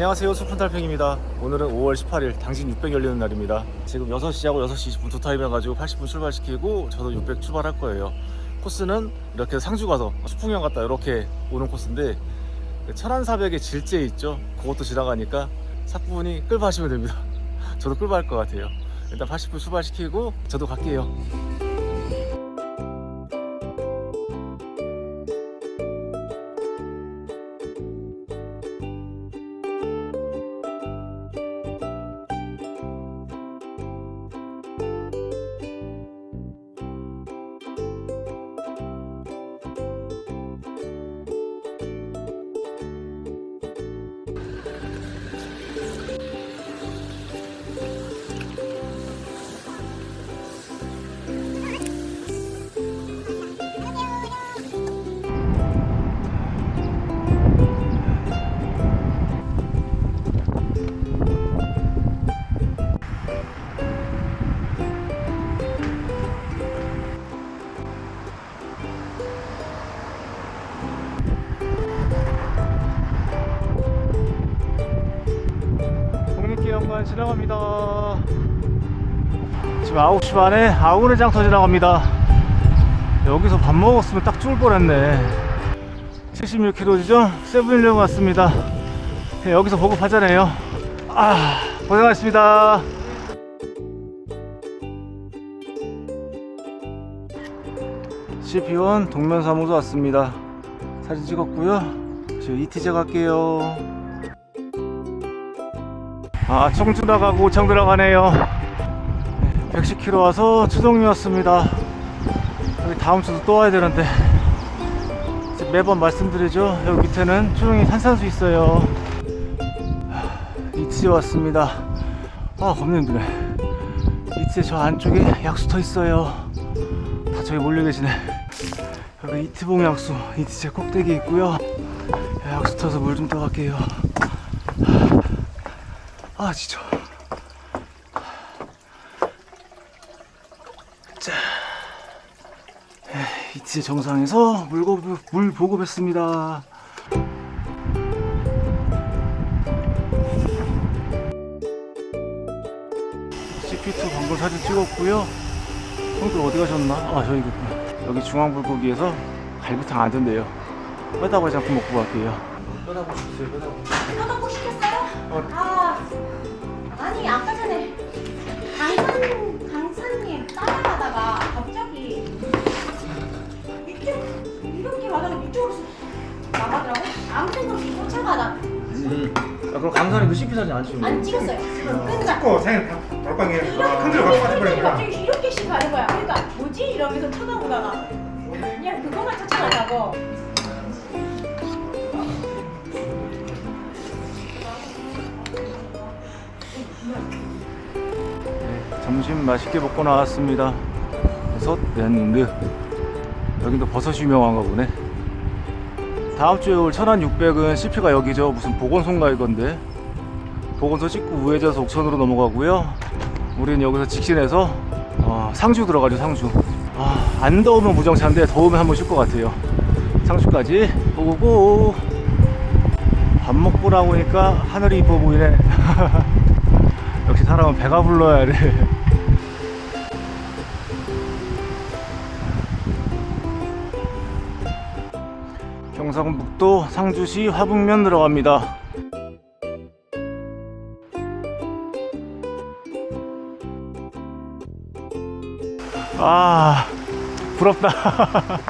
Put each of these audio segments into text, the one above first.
안녕하세요 수푼달팽입니다. 오늘은 5월 18일 당진 600 열리는 날입니다. 지금 6시하고 6시 20분 두 타임 해가지고 80분 출발시키고 저도 600 출발할 거예요. 코스는 이렇게 상주 가서 수풍령 갔다 이렇게 오는 코스인데 그 천안사백의 질제 있죠? 그것도 지나가니까 사부분이 끌바 하시면 됩니다. 저도 끌바 할것 같아요. 일단 80분 출발시키고 저도 갈게요 10시 반에 아우네 장터 지나갑니다. 여기서 밥 먹었으면 딱 죽을 뻔했네. 76km죠? 세븐일레븐 왔습니다. 네, 여기서 보급하잖아요. 아 고생하셨습니다. CP1 동면사무소 왔습니다. 사진 찍었고요. 저 이티제 갈게요. 아 청춘 나가고 청주 나가네요. 110km 와서 추동리 왔습니다. 여기 다음 주도 또 와야 되는데. 매번 말씀드리죠. 여기 밑에는 추동리 탄산수 있어요. 이치에 왔습니다. 아 겁나 힘드네. 이치에 저 안쪽에 약수터 있어요. 다 저기 몰려 계시네. 여기 이티봉 약수 이티제 꼭대기 있고요. 약수터에서 물 좀 떠갈게요. 아 진짜 자 이제 정상에서 물, 고- 물 보급했습니다. CP2 방금 사진 찍었고요. 형들 어디 가셨나? 아 저기 있구나 여기 중앙불고기에서 갈비탕 안 된대요. 빼다가 잠깐 먹고 갈게요. 빼다가 주세요 떠나고. 시켰어요? 아, 아니 아까 전에 강산 강산님 따라가다가 갑자기 나가더라고. 아무 생각 없이 쫓아가다 아, 그럼 강산이도 CP 사진 안 찍은 안 찍었어요. 그러니까 찍고 생일 돌방에 이렇게 큰 데로 가서 빠져버린 갑자기 거야. 갑자기 이렇게씩 가는 거야. 그러니까 뭐지 이러면서 쳐다보다가 그냥 그것만 쫓아가자고. 점심 맛있게 먹고 나왔습니다. 버섯 랜드. 여기도 버섯이 유명한가 보네. 다음 주에 올 천안 600은 CP가 여기죠. 무슨 보건소인가 이건데. 보건소 찍고 우회전해서 옥천으로 넘어가고요. 우리는 여기서 직진해서 어, 상주 들어가죠. 상주. 아, 안 더우면 무정차인데 더우면 한번 쉴 것 같아요. 상주까지 고고고. 밥 먹고 나오니까 하늘이 이뻐 보이네. 역시 사람은 배가 불러야 돼. 경상북도 상주시 화북면 들어갑니다. 아, 부럽다.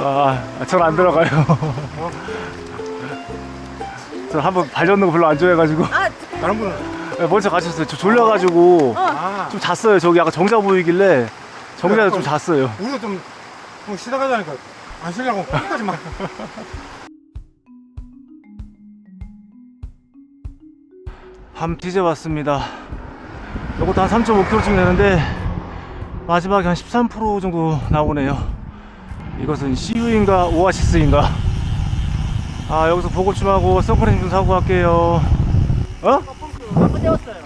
아, 전 안 들어가요. 저 한번 발렸는 거 별로 안 좋아해가지고. 다른 분은 네, 먼저 가셨어요. 저 졸려가지고 아, 좀 잤어요. 저기 아까 정자 보이길래 정자에 좀 잤어요. 우리도 좀, 좀 쉬다 가자니까 안 쉬려고 끝까지 막. 밤티제 왔습니다. 이것도 한 3.5km쯤 되는데 마지막에 한 13% 정도 나오네요. 이것은 CU인가 오아시스인가? 아 여기서 보고 좀 하고 선크림 좀 사고 갈게요. 어?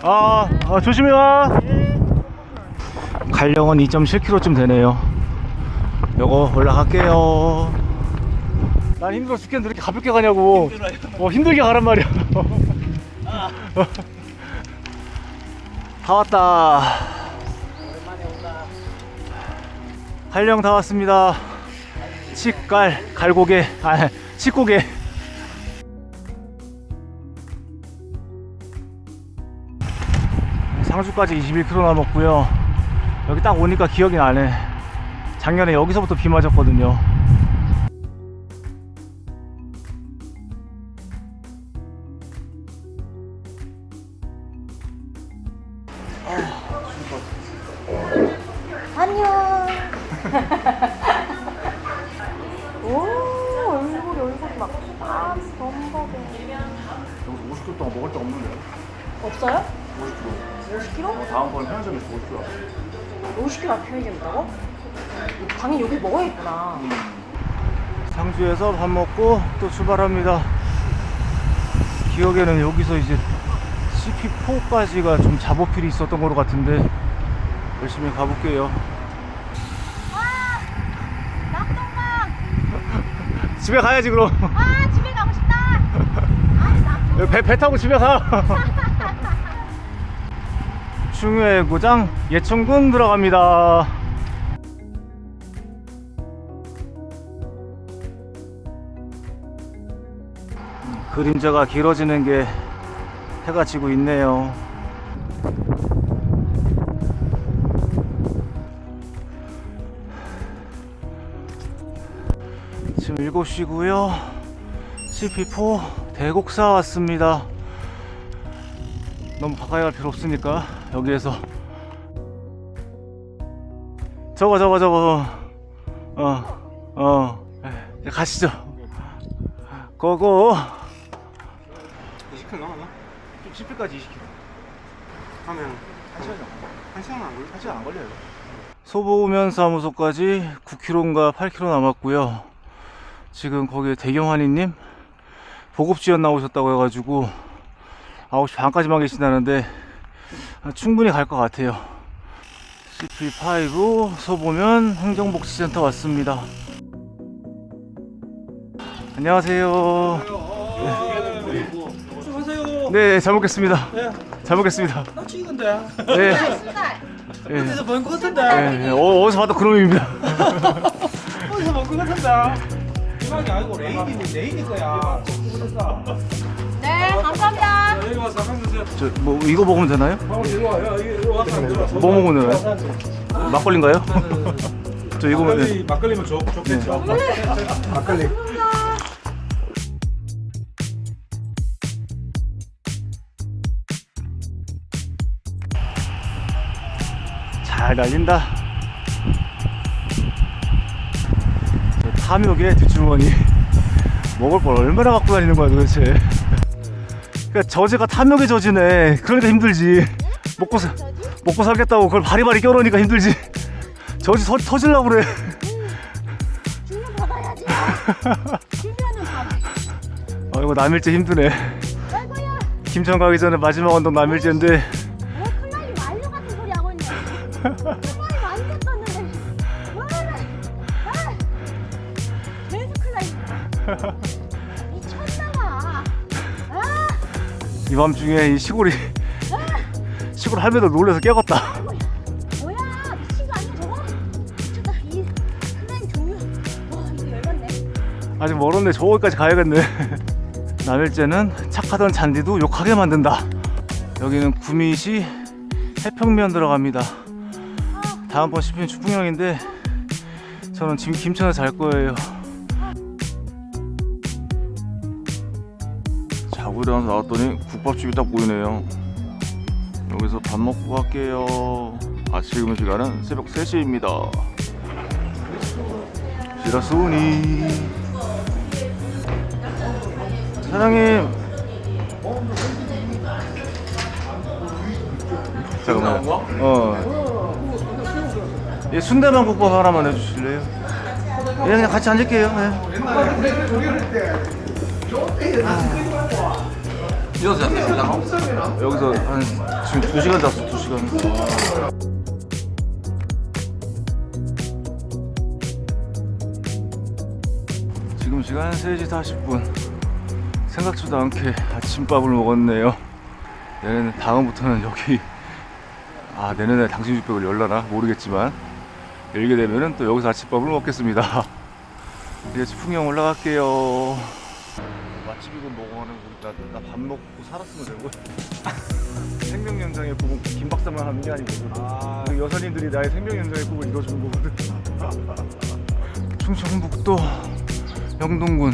아, 아 조심히 와. 갈령은 2.7km쯤 되네요. 요거 올라갈게요. 난 힘들어 죽겠는데 이렇게 가볍게 가냐고. 어, 힘들게 가란 말이야. 다 왔다. 한령 다 왔습니다. 칡갈, 갈고개, 아, 칡고개. 상주까지 21km 남았고요. 여기 딱 오니까 기억이 나네. 작년에 여기서부터 비 맞았거든요. 출발합니다. 기억에는 여기서 이제 CP4까지가 좀 잡어필이 있었던 것 같은데 열심히 가볼게요. 낙동강. 집에 가야지 그럼. 아 집에 가고 싶다. 아 낙. 배, 배 타고 집에 가. 충유의 고장 예천군 들어갑니다. 그림자가 길어지는 게 해가 지고 있네요. 지금 7시고요. CP4 대곡사 왔습니다. 너무 가까이 갈 필요 없으니까 여기에서 저거 저거 저거 어어 이제 가시죠. 고고 20km 나가나? 좀 CP까지 20km. 하면 한 시간이 한 시간 안 걸려? 한 시간 안 걸려요. 소보면사무소까지 9km인가 8km 남았고요. 지금 거기에 대경환이님 보급 지원 나오셨다고 해가지고 9시 반까지만 계신다는데 충분히 갈 것 같아요. CP5 소보면 행정복지센터 왔습니다. 안녕하세요. 수고하세요. 네, 잘 먹겠습니다. 네. 잘 먹겠습니다. 나 찍은데. 네. 네. 어디서 본것 같은데. 네, 어, 어디서 봐도 그놈입니다. 어디서 본것 같은데. 이방이 아니고 레인이 레인이 거야. 네 감사합니다. 여기 와서 한번 드세요. 저, 뭐, 이거 먹으면 되나요? 와. 뭐 먹으면 되나요? 막걸리인가요? 저 이거 먹으면 막걸리 막걸리면 좋 좋겠죠. 막걸리. 잘 달린다. 저 탐욕의 뒷주머니. 먹을 걸 얼마나 갖고 다니는 거야 도대체. 그러니까 저지가 탐욕의 저지네. 그러니까 힘들지. 먹고 사, 먹고 살겠다고 그걸 바리바리 껴놓으니까 힘들지. 저지 서, 터질라고 그래. 주면 받아야지. 주면은 받. 아이고 남일제 힘드네. 아이고야. 김천 가기 전에 마지막 언덕 남일제인데 이 밤중에 이 시골이 시골 할매들 놀래서 깨웠다. 뭐야 미친 거 아니야 저거? 미쳤다 이 클라이 종류. 와 이거 열받네. 아직 멀었네. 저기까지 가야겠네. 남일제는 착하던 잔디도 욕하게 만든다. 여기는 구미시 해평면 들어갑니다. 다음번 씹히는 추풍형인데 저는 지금 김천에 잘 거예요. 일어나서 나왔더니 국밥집이 딱 보이네요. 여기서 밥 먹고 갈게요. 아 지금 시간은 새벽 3시입니다. 지라소니 사장님 잠깐만 어. 예, 순대만 국밥 하나만 해주실래요? 예, 그냥 같이 앉을게요. 예. 여기서 한 지금 2시간 잤어, 2시간. 지금 점심시간 3시 40분. 생각지도 않게 아침밥을 먹었네요. 내년에 다음부터는 여기 아 내년에 당신육백을 열라나? 모르겠지만. 열게 되면은 또 여기서 아침밥을 먹겠습니다. 이제 풍경 올라갈게요 맛집이고 뭐고 하는 나밥 먹고 살았으면 되고. 생명 연장의 꿈은 김 박사만 하는 게 아니거든 아, 우리 여사님들이 나의 생명 연장의 꿈을 이뤄주는 거거든. 충청북도 영동군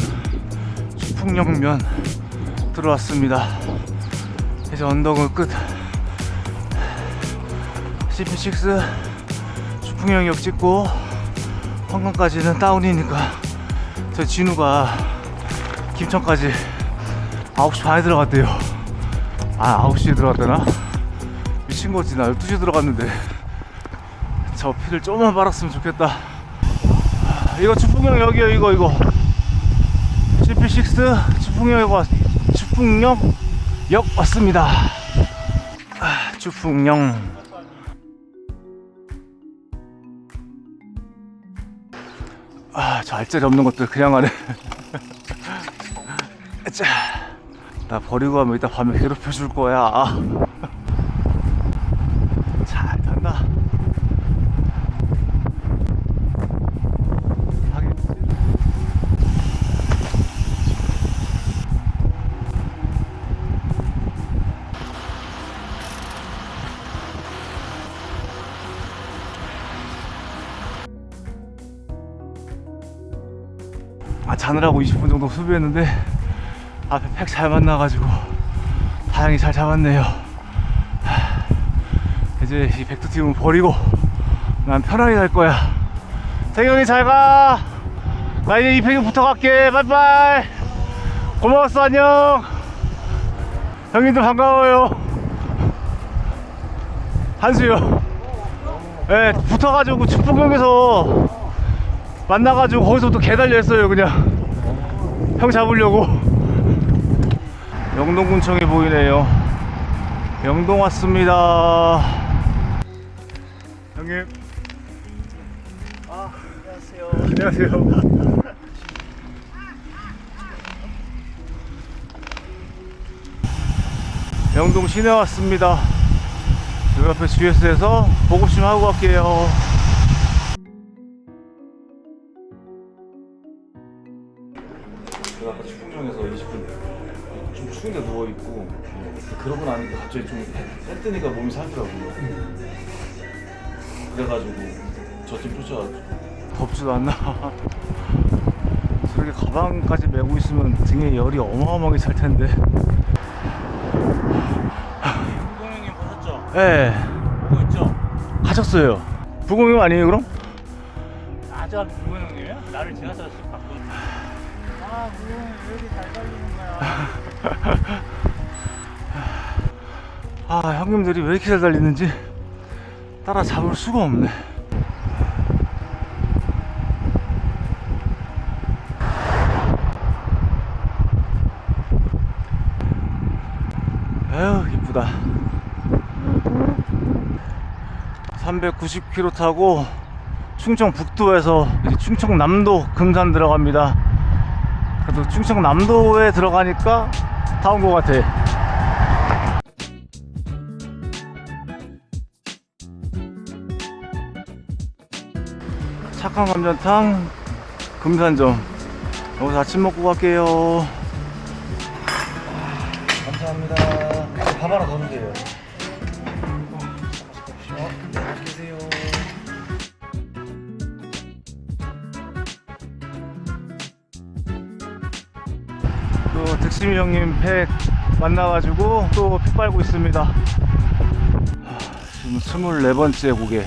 수풍역면 들어왔습니다. 이제 언덕을 끝. CP6 수풍역역 찍고 황강까지는 다운이니까 저 진우가 김천까지 9시 반에 들어갔대요. 아 9시에 들어갔다나? 미친거지. 나 12시에 들어갔는데 저 피를 조금만 빨았으면 좋겠다. 이거 추풍역 여기요 이거 이거. CP6 추풍역 왔 추풍역 역 왔습니다. 아, 추풍역 아 저 알짜리 없는 것들 그냥 하네 자, 나 버리고 가면 이따 밤에 괴롭혀 줄 거야. 잘 탄다. 아 자느라고 20분 정도 소비했는데 앞에 팩 잘 만나가지고 다행히 잘 잡았네요. 하, 이제 이 백두팀은 버리고 난 편하게 갈 거야. 태경이 잘가. 나 이제 이 팩에 붙어갈게. 빠이빠이. 고마웠어 안녕. 형님들 반가워요. 한수요. 예 붙어가지고 축복역에서 만나가지고 거기서 또 개달려 했어요 그냥. 형 잡으려고 영동군청이 보이네요. 영동 왔습니다. 형님. 아 안녕하세요. 안녕하세요. 영동 시내 왔습니다. 요 옆에 GS에서 보급 좀 하고 갈게요 20분 좀 추운데 누워 있고 그러고 나니까 갑자기 좀해 뜨니까 몸이 살더라고요 그래가지고 저 팀 쫓아가지고 덥지도 않나 저렇게 가방까지 메고 있으면 등에 열이 어마어마하게 찰 텐데 부동형님 보셨죠? 예 그거 있죠? 하셨어요 부공용 아니에요 그럼? 아저 부동형님이요? 나를 지나서 봤거든요. 아, 부동형님 왜 이렇게 잘 달리는 거야? 아 형님들이 왜 이렇게 잘 달리는지 따라 잡을 수가 없네. 에휴 이쁘다. 390km 타고 충청 북도에서 이제 충청 남도 금산 들어갑니다 그래도 충청 남도에 들어가니까 다 온 것 같아. 착한 감자탕 금산점. 여기서 아침 먹고 갈게요. 감사합니다. 밥 하나 더 주세요 형님 팩 만나가지고 또팩 빨고 있습니다 하, 지금 24번째 고개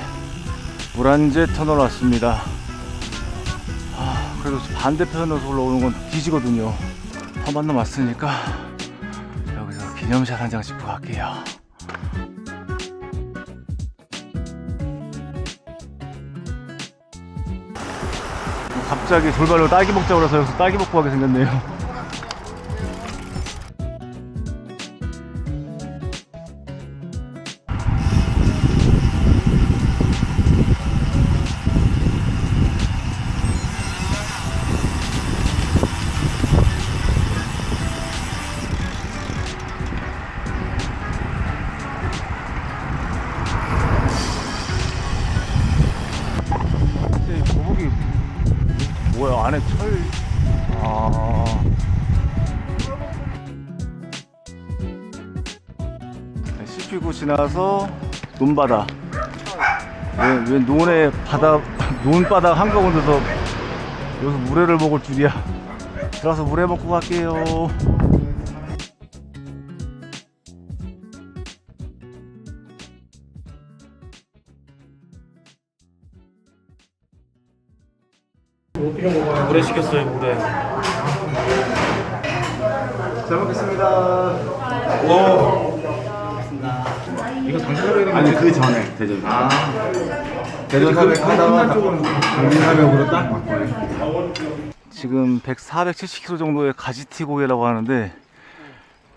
물안제 터널 왔습니다. 아, 그래도 반대편으로 올라오는 건 뒤지거든요. 한번 남았으니까 여기서 기념샷 한 장 찍고 갈게요. 갑자기 돌발로 딸기 먹자고 그래서 여기서 딸기 먹고 가게 생겼네요. 지나서 논바다. 왜, 왜 논에 바다, 논바닥 한가운데서 여기서 물회를 먹을 줄이야. 들어가서 물회 먹고 갈게요. 물회 시켰어요, 물회. 잘 먹겠습니다. 와. 이거 당신 사백이 아니 그 전에 대전. 아. 대전 사백 하다가 강진 사백으로 딱 바꿔요. 지금 100, 470km 정도의 가지티 고개라고 하는데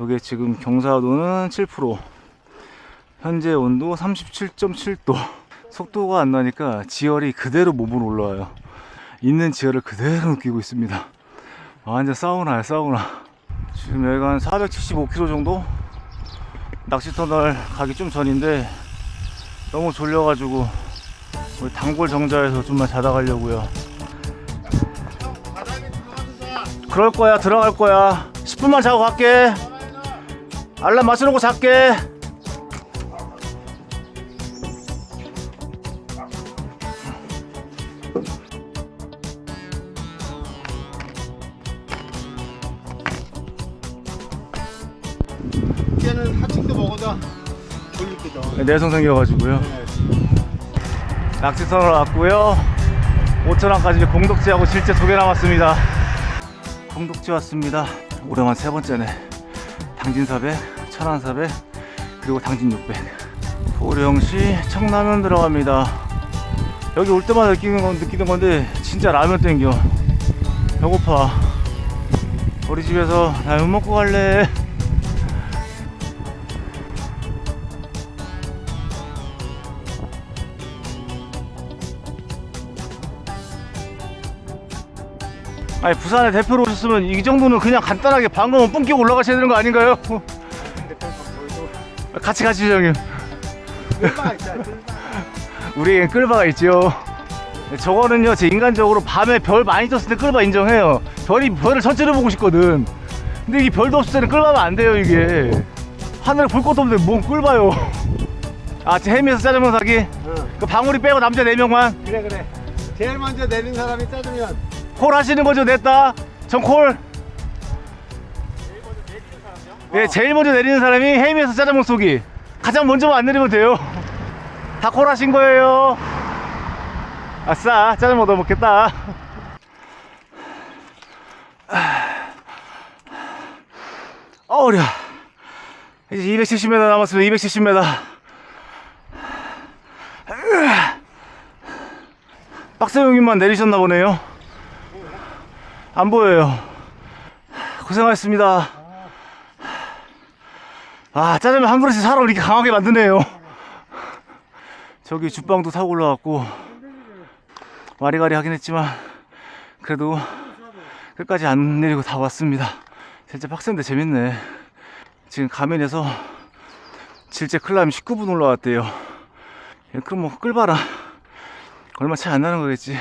여기에 지금 경사도는 7% 현재 온도 37.7도. 속도가 안 나니까 지열이 그대로 몸으로 올라와요. 있는 지열을 그대로 느끼고 있습니다. 완전 사우나야 사우나. 지금 여기가 한 475km 정도 낚시터널 가기 좀 전인데 너무 졸려가지고 우리 단골 정자에서 좀만 자다 가려고요. 그럴 거야 들어갈 거야. 10분만 자고 갈게. 알람 맞춰놓고 잘게 내성 생겨가지고요. 낙지선으로 왔고요. 5천원까지 공덕지하고 질제 두 개 남았습니다. 공덕지 왔습니다. 오랜만 세 번째네. 당진 400 천안 400 그리고 당진 600 보령시 청라면 들어갑니다. 여기 올 때마다 느끼는, 건, 느끼는 건데 진짜 라면 땡겨. 배고파. 우리 집에서 라면 먹고 갈래 아니 부산에 대표로 오셨으면 이 정도는 그냥 간단하게 방금은 뿜기고 올라가셔야 되는 거 아닌가요? 같이 가시죠 형님. 우리에겐 끌바가 있죠. 저거는요 제 인간적으로 밤에 별 많이 떴을 때 끌바 인정해요. 별이 별을 첫째로 보고 싶거든. 근데 이게 별도 없을 때는 끌바면 안 돼요 이게. 하늘에 볼 것도 없는데 뭔 끌바요? 아제 해미에서 짜장면 사기? 그 방울이 빼고 남자 4명만? 그래 그래. 제일 먼저 내린 사람이 짜주면 콜 하시는 거죠 냈다 전 콜. 예, 제일 먼저 내리는 사람이 해미에서 짜장면 쏘기. 가장 먼저만 안 내리면 돼요. 다 콜 하신 거예요. 아싸, 짜장면 얻어 먹겠다. 어우려. 이제 270m 남았습니다. 270m. 빡세형님만 내리셨나 보네요. 안 보여요. 고생하셨습니다. 아, 짜장면 한 그릇이 사람을 이렇게 강하게 만드네요. 저기 죽방도 타고 올라왔고, 와리가리 하긴 했지만, 그래도 끝까지 안 내리고 다 왔습니다. 진짜 빡센데 재밌네. 지금 가면에서 질제 클라임 19분 올라왔대요. 예, 그럼 뭐 끌봐라. 얼마 차이 안 나는 거겠지.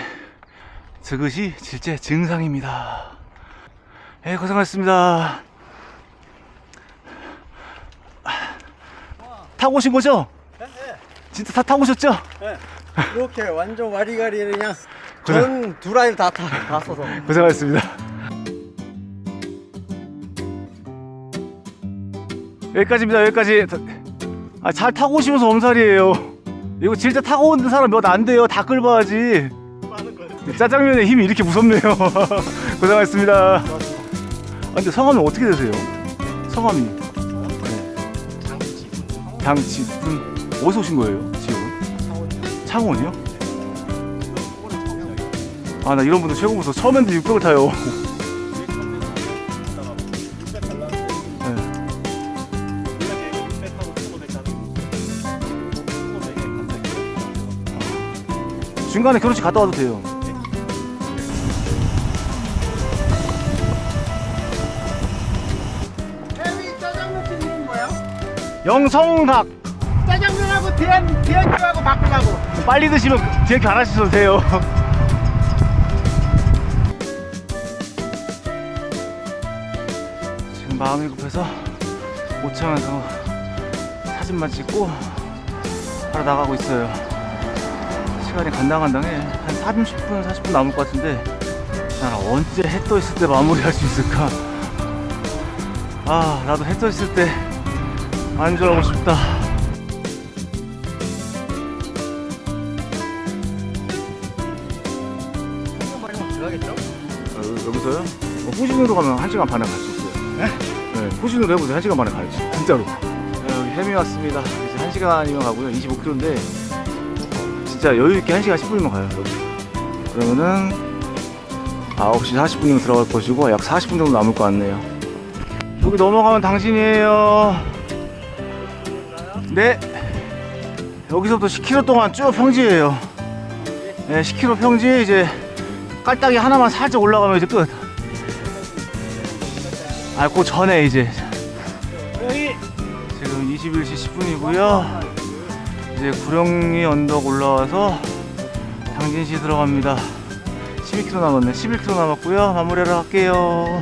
저것이 질제 증상입니다. 예, 고생하셨습니다. 타고 오신 거죠? 진짜 다 타고 오셨죠? 이렇게 완전 와리가리 그냥 고생- 전두 라인 다다 다 써서. 고생하셨습니다. 여기까지입니다. 여기까지. 아, 잘 타고 오시면서 엄살이에요. 이거 진짜 타고 오는 사람 몇 안 돼요. 다 끌봐야지. 짜장면의 힘이 이렇게 무섭네요. 고생하셨습니다. 아, 근데 성함이 어떻게 되세요? 성함이? 네. 장지분. 어디서 오신 거예요? 지금? 창원이요? 아, 나 이런 분들 최고 무서워. 처음 했는데 600을 타요. 네. 중간에 결혼식 갔다 와도 돼요. 영성닭. 짜장면하고 대한 대한주하고 바꾸라고. 빨리 드시면 제 결하셔도 돼요. 지금 마음이 급해서 오창에서 사진만 찍고 바로 나가고 있어요. 시간이 간당간당해. 한 30분 40분 남을 것 같은데 난 언제 해 떠 있을 때 마무리할 수 있을까? 아 나도 해 떠 있을 때 안주하고 싶다. 어, 여기서요? 어, 후진으로 가면 1시간 반에 갈 수 있어요. 네? 후진으로 해보세요. 1시간 반에 가야지. 진짜로. 네, 여기 햄이 왔습니다. 이제 1시간이면 가고요. 25km인데 진짜 여유 있게 1시간 10분이면 가요. 여기. 그러면은 9시 40분이면 들어갈 것이고 약 40분 정도 남을 것 같네요. 여기 넘어가면 당신이에요. 네. 여기서부터 10km 동안 쭉 평지예요. 네, 10km 평지 이제 깔딱이 하나만 살짝 올라가면 이제 끝. 아, 그 전에 이제 지금 21시 10분이고요. 이제 구령리 언덕 올라와서 당진시 들어갑니다. 12km 남았네. 11km 남았고요. 마무리하러 갈게요.